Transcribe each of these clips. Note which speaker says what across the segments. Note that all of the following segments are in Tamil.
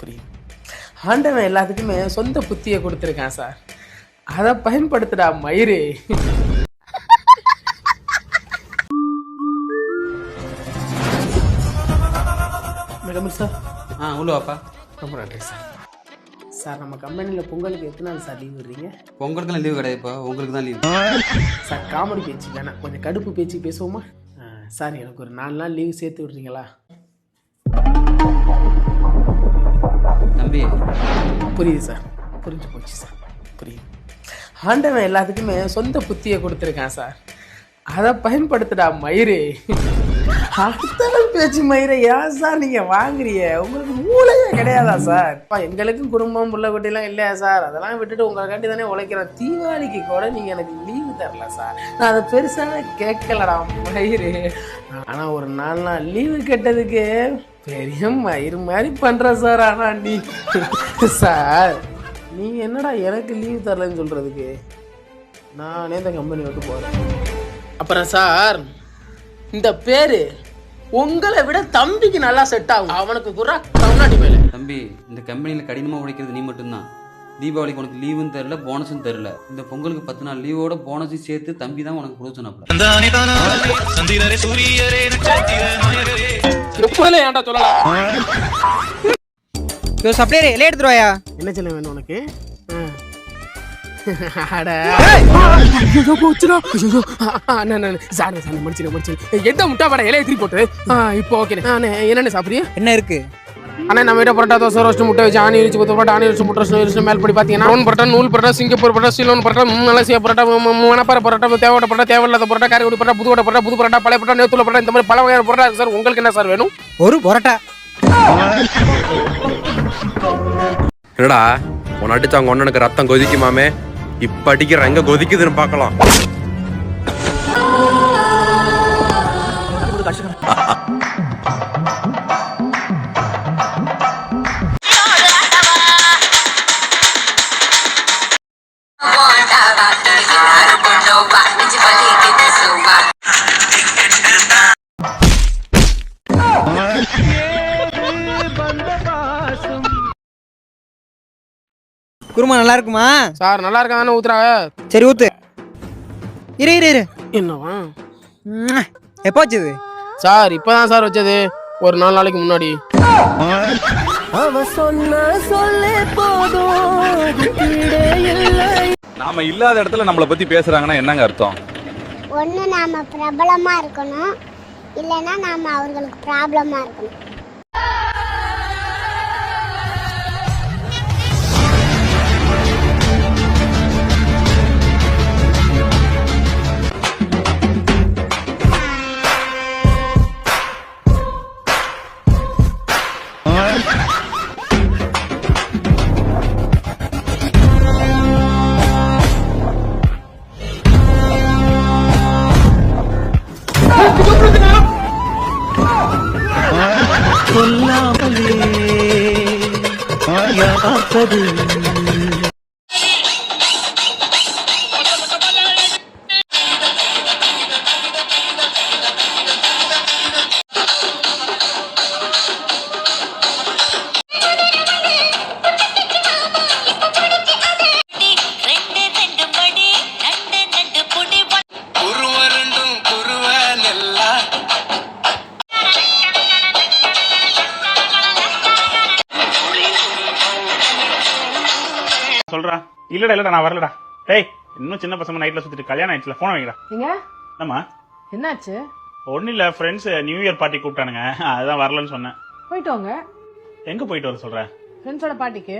Speaker 1: புரியுது. ஆண்டவன் எல்லாத்துக்குமே சொந்த புத்தியை கொடுத்துருக்கான் சார். அதை பயன்படுத்துடா மயிறு மேடம் சார்?
Speaker 2: ஆ உள்ள வாப்பா.
Speaker 1: ரொம்ப நன்றி சார். சார் நம்ம கம்பெனியில் பொங்கலுக்கு எத்தனை நாள் சார் லீவ் விடுறீங்க
Speaker 2: உங்களுக்குலாம் லீவு கிடையாதுப்பா உங்களுக்கு தான் லீவு
Speaker 1: சார் காமெடி பேச்சு வேணாம். கொஞ்சம் கடுப்பு பேச்சு பேசுவோமா? சார் எனக்கு ஒரு நாலு நாள் லீவு சேர்த்து விட்றீங்களா?
Speaker 2: தம்பி.
Speaker 1: புரியுது சார். புரிஞ்சு போச்சு சார். புரியுது. ஆண்டவன் எல்லாத்துக்குமே சொந்த புத்தியை கொடுத்துருக்கான் சார். அதை பயன்படுத்துடா மயிறு அடுத்த பேச்சு மயிரை ஏன் சார் நீங்கள் வாங்குறீங்க? உங்களுக்கு மூளையே கிடையாதா சார்? எங்களுக்கும் குடும்பம் புள்ள குட்டிலாம் இல்லையா சார்? அதெல்லாம் விட்டுட்டு உங்களுக்காண்டி தானே உழைக்கிறேன் தீபாவளிக்கு கூட நீங்கள் எனக்கு லீவு தரல சார். நான் அதை பெருசாக கேட்கலடா மயிறு ஆனால் ஒரு நாலு நாள் லீவு கேட்டதுக்கு பெரிய மயிறு மாதிரி பண்ற சார் ஆனா நீ. சார் நீ என்னடா எனக்கு லீவ் தரலன்னு சொல்றதுக்கு? நானே இந்த கம்பெனி விட்டு போறேன். அப்புறம் சார் இந்த பேரு உங்களை விட தம்பிக்கு நல்லா செட் ஆகும். அவனுக்கு குறா கவுனாடி மேல.
Speaker 2: தம்பி இந்த கம்பெனியில் கடினமாக உழைக்கிறது நீ மட்டும்தான். தீபாவளிக்கு உனக்கு லீவும் தரல போனஸும் தரல. இந்த பொங்கலுக்கு பத்து நாள் லீவோட போனஸையும் சேர்த்து தம்பி தான்? உனக்கு கொடுக்க
Speaker 1: எப்போதுல ஏன்டா சொல்லலாம்
Speaker 3: யோ சப்ளையர் இலைய எடுத்துட்டு வாயா
Speaker 1: என்ன சொல்ல வேணும் உனக்கு? எந்த முட்டா படம் இலையை திருப்பி போட்டு? இப்போ ஓகே என்னென்ன சாப்பிடுறியா
Speaker 3: என்ன இருக்கு?
Speaker 1: அண்ணா நம்ம வீட்டை பரோட்டா தோசை ரோஸ்ட் முட்டை வச்சு ஆணி வச்சு கொத்து பரோட்டா ஆணி வச்சு முட்டை ரோஸ்ட் மேல் படி பார்த்தீங்கன்னா நோன் பரோட்டா நூல் parotta Singapore parotta Ceylon parotta Malaysia parotta Manapparai parotta தேவையான பரோட்டா தேவையில்லாத பரோட்டா காரைக்குடி பரோட்டா புதுக்கோட்டை பரோட்டா புது பரோட்டா பழைய பரோட்டா நேத்துல பரோட்டா இந்த மாதிரி பல வகையான பரோட்டா இருக்கு சார். உங்களுக்கு என்ன சார் வேணும்?
Speaker 3: ஒரு பரோட்டா.
Speaker 4: என்னடா உன் அடிச்சு அவங்க ஒன்னனுக்கு ரத்தம் கொதிக்குமாமே இப்ப அடிக்கிற எங்க கொதிக்குதுன்னு பார்க்கலாம்.
Speaker 3: குருமா நல்லா இருக்குமா?
Speaker 1: சார் நல்லா இருக்கான்னு ஊத்துறாங்க.
Speaker 3: சரி ஊத்து. இரு இரு இரு.
Speaker 1: என்னவா.
Speaker 3: எப்போ வச்சது?
Speaker 1: சார் இப்பதான் சார் வச்சது. ஒரு நாலு நாளைக்கு முன்னாடி.
Speaker 5: நாம இல்லாத இடத்துல நம்மளை பத்தி பேசுறாங்கன்னா என்னங்க அர்த்தம்?
Speaker 6: ஒன்று நாம் பிரபலமாக இருக்கணும். இல்லைன்னா நாம் அவர்களுக்கு ப்ராப்ளமாக இருக்கணும்.
Speaker 7: ரெண்டு
Speaker 8: சொல்றா. இல்லடா இல்லடா நான் வரலடா. டேய் இன்னும் சின்ன பசங்க நைட்ல சுத்திட்டு கல்யாணம் ஆயிடுச்சுல போன வைங்கடா.
Speaker 9: நீங்க
Speaker 8: ஆமா
Speaker 9: என்னாச்சு?
Speaker 8: ஒன்னும் இல்ல ஃப்ரெண்ட்ஸ் நியூ இயர் பார்ட்டி கூப்பிட்டானுங்க. அதுதான் வரலன்னு சொன்னேன்.
Speaker 9: போயிட்டு வாங்க.
Speaker 8: எங்க போயிட்டு வர சொல்ற?
Speaker 9: ஃப்ரெண்ட்ஸோட பார்ட்டிக்கு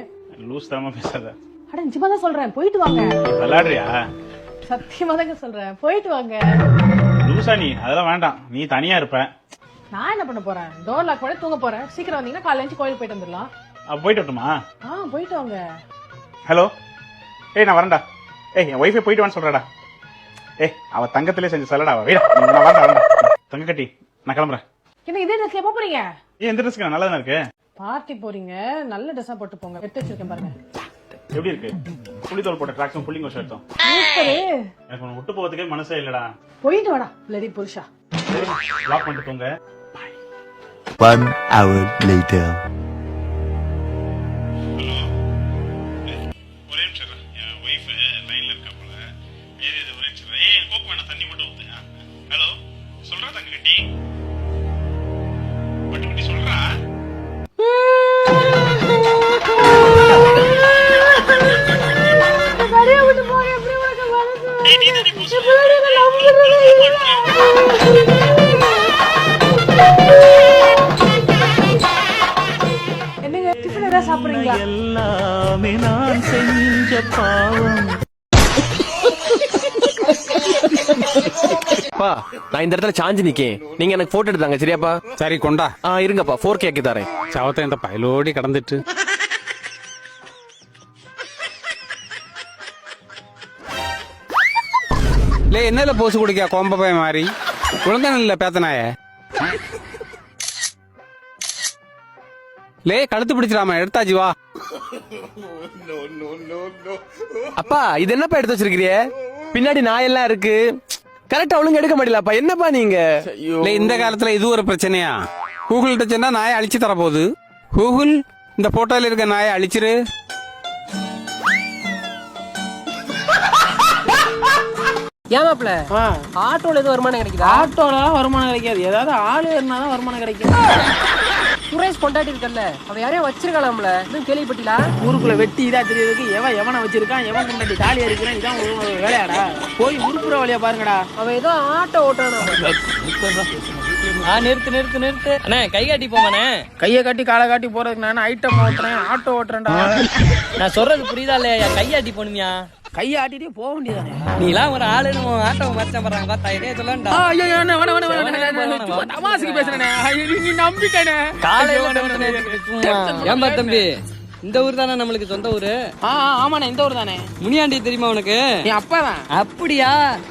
Speaker 8: லூஸ் தரமா பேசாத.
Speaker 9: அட நிஜமா தான் சொல்றேன் போயிட்டு வாங்க.
Speaker 8: விளையாடுறியா?
Speaker 9: சத்தியமா தாங்க சொல்றேன் போயிட்டு வாங்க.
Speaker 8: லூசா நீ? அதெல்லாம் வேண்டாம். நீ தனியா இருப்ப.
Speaker 9: நான் என்ன பண்ண போறேன்? டோர் லாக் பண்ணி தூங்க போறேன். சீக்கிரம் வந்தீங்கன்னா காலையில கோயிலுக்கு போயிட்டு வந்துடலாம்.
Speaker 8: போயிட்டு வரட்டுமா?
Speaker 9: ஆ போயிட்டு வாங்க.
Speaker 8: ஹலோ ஏய் நான் வரேன்டா. ஏய் என் ஒய்ஃபை போயிட்டு வான்னு சொல்றடா ஏய் அவ தங்கத்திலே செஞ்சு சொல்லடா அவ? வீடா. நான் வரேன்டா வரேன்டா தங்க கட்டி நான் கிளம்புறேன்.
Speaker 9: என்ன இதே ட்ரெஸ்ல எப்போ போறீங்க?
Speaker 8: ஏன் எந்த ட்ரெஸ்க்கு நல்லா தானே இருக்கு
Speaker 9: பார்ட்டி போறீங்க. நல்ல ட்ரெஸ்ஸா போட்டு போங்க. எடுத்து வச்சிருக்கேன் பாருங்க.
Speaker 8: எப்படி இருக்கு? புளித்தோல் போட்ட ட்ராக்ஸும் புள்ளிங்க ஷர்ட்டும். எனக்கு உன்னை விட்டு போகிறதுக்கே மனசே இல்லடா.
Speaker 9: போயிட்டு வாடா லடி புருஷா.
Speaker 8: லாக் பண்ணிட்டு தூங்க
Speaker 10: One hour later.
Speaker 9: ஏதாவது சாப்பிடுறீங்களா
Speaker 4: அப்பா நான் இந்த இடத்துல சாஞ்சு நிக்கேன். நீங்க எனக்கு போட்டோ எடுத்தாங்க சரியாப்பா?
Speaker 5: சரி கொண்டா.
Speaker 4: ஆ இருங்கப்பா ஃபோர் கேக்கு தரேன்.
Speaker 5: சவத்தை இந்த பயலோடி கடந்துட்டு. லே என்னல போசு குடிக்க கோம்ப பய மாதிரி? குழந்தை இல்ல பேத்தனாய. லே கழுத்து பிடிச்சிடாம எடுத்தாச்சு வா.
Speaker 4: அப்பா இது என்னப்பா எடுத்து வச்சிருக்கிறிய பின்னாடி நாயெல்லாம் இருக்கு. கரெக்டா ஒழுங்கு எடுக்க மாட்டீங்களாப்பா? என்னப்பா நீங்க?
Speaker 5: லே இந்த காலத்துல இது ஒரு பிரச்சனையா? கூகுள் கிட்ட சொன்னா நாயை அழிச்சு தர போகுது கூகுள் இந்த போட்டோல இருக்க நாயை அழிச்சிரு.
Speaker 1: ஏமாப்ல ஆட்டோல எதுவும் வருமானம் கிடைக்குதா? ஆட்டோல வருமானம் கிடைக்காது. ஏதாவது ஆளு ஏறினா தான் வருமானம் கிடைக்கும். சுரேஷ் கொண்டாடி இருக்கல்ல அவ யாரையும் வச்சிருக்கலாம்ல இன்னும் கேள்விப்பட்டீங்களா ஊருக்குள்ள வெட்டி இதா தெரியறதுக்கு எவன் எவனை வச்சிருக்கான் எவன் கொண்டாடி தாலி அடிக்கிறான் இதான் ஒரு வேலையாடா. போய் உருப்புற வழியா பாருங்கடா. அவன் ஏதோ ஆட்டோ ஓட்டானா
Speaker 10: நிறுத்து நிறுத்து நிறுத்து. அண்ணே கை காட்டி போமாண்ணே
Speaker 1: கையை காட்டி காலை காட்டி போறதுக்கு நான் ஐட்டம் ஓட்டுறேன் ஆட்டோ ஓட்டுறேன்டா.
Speaker 10: நான் சொல்றது புரியுதா இல்லையா? கையாட்டி போனுமியா
Speaker 1: கையை ஆட்டிட்டே போக வேண்டியதானே
Speaker 10: நீலாம் ஒரு ஆளுன்னு உன் ஆட்டோ மச்சான் பண்றாங்க பார்த்தா இதே சொல்லண்டா
Speaker 1: ஐயோ வேணா வேணா வேணா வேணா தமாசுக்கு பேசுறேனே நீ- நம்பிட்டேனே
Speaker 10: காலையில. ஏன்பா தம்பி இந்த ஊர் தானே நம்மளுக்கு சொந்த ஊரு
Speaker 1: ஆமாண்ணே இந்த ஊர் தானே
Speaker 10: முனியாண்டி தெரியுமா உனக்கு
Speaker 1: என் அப்பா தான்
Speaker 10: அப்படியா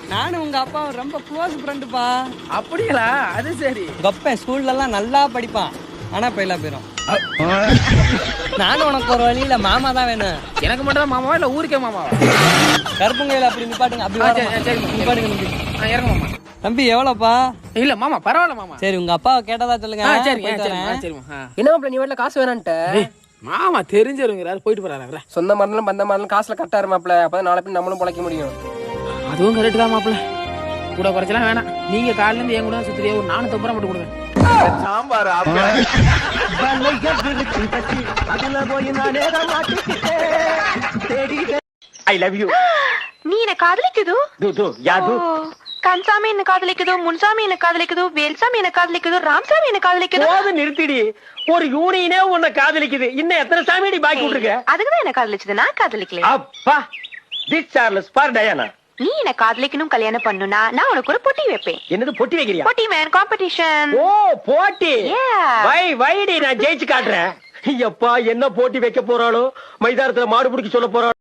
Speaker 10: நானும் உங்க அப்பா ரொம்ப க்ளோஸ் ஃப்ரெண்டுப்பா
Speaker 1: அப்படிங்களா அது சரி
Speaker 10: உங்க ஸ்கூல்ல எல்லாம் நல்லா படிப்பான் ஆனா பயிலா போயிரும். நானும் உனக்கு ஒரு வழியில மாமா தான் வேணும்.
Speaker 1: எனக்கு மட்டும் தான் மாமாவா இல்ல ஊருக்கே மாமாவா?
Speaker 10: கருப்புங்கையில அப்படி நிப்பாட்டுங்க அப்படி.
Speaker 1: சரி, சரி, சரி.
Speaker 10: நிப்பாட்டுங்க
Speaker 1: இறங்க மாமா.
Speaker 10: தம்பி எவ்வளவுப்பா
Speaker 1: இல்ல மாமா பரவாயில்ல மாமா.
Speaker 10: சரி உங்க அப்பாவை கேட்டதா சொல்லுங்க.
Speaker 1: சரிமா என்ன மாப்பிள்ள நீ வீட்டுல காசு வேணான்ட்ட? மாமா தெரிஞ்சவங்கிறாரு போயிட்டு போறாரு
Speaker 10: சொந்த மரணம் பந்த மரணம் காசுல கரெக்டா இருமாப்ல அப்பதான் நாளை பின் நம்மளும் பொழைக்க முடியும்.
Speaker 1: அதுவும் கரெக்ட் தான் மாப்பிள்ள. கூட குறைச்சலாம் வேணாம். நீங்க காலையில இருந்து என் கூட சுத்திரியே ஒரு நானூத்தி ரூபா மட்டும் கொடுங்க.
Speaker 11: ஐ லவ் யூ
Speaker 7: நீ என்ன காதலிக்குது? கன்சாமி என்ன காதலிக்குது? முன்சாமி என்ன காதலிக்குது? வேல்சாமி என்ன காதலிக்குது? ராம்சாமி என்ன காதலிக்குது?
Speaker 11: நிறுத்திடி. ஒரு யூனியனே உன்னை காதலிக்குது. இன்னும் எத்தனை சாமியடி பாக்கி விட்டுருக்க?
Speaker 7: அதுக்குதான் என்ன காதலிச்சது? நான் காதலிக்கல
Speaker 11: அப்பா திஸ் சார்லஸ் பார் டயானா
Speaker 7: நீ என்ன காதலிக்கணும் கல்யாணம் பண்ணுனா நான் உனக்கு ஒரு போட்டி வைப்பேன்.
Speaker 11: என்னது பொட்டி வைக்கிறியா?
Speaker 7: போட்டி மேன் காம்படிஷன்
Speaker 11: ஓ போட்டி. வை வைடி நான் ஜெயிச்சு காட்டுறேன். எப்பா என்ன போட்டி வைக்க போறாளோ? மைதானத்துல மாடு பிடிக்க சொல்ல போறாளோ?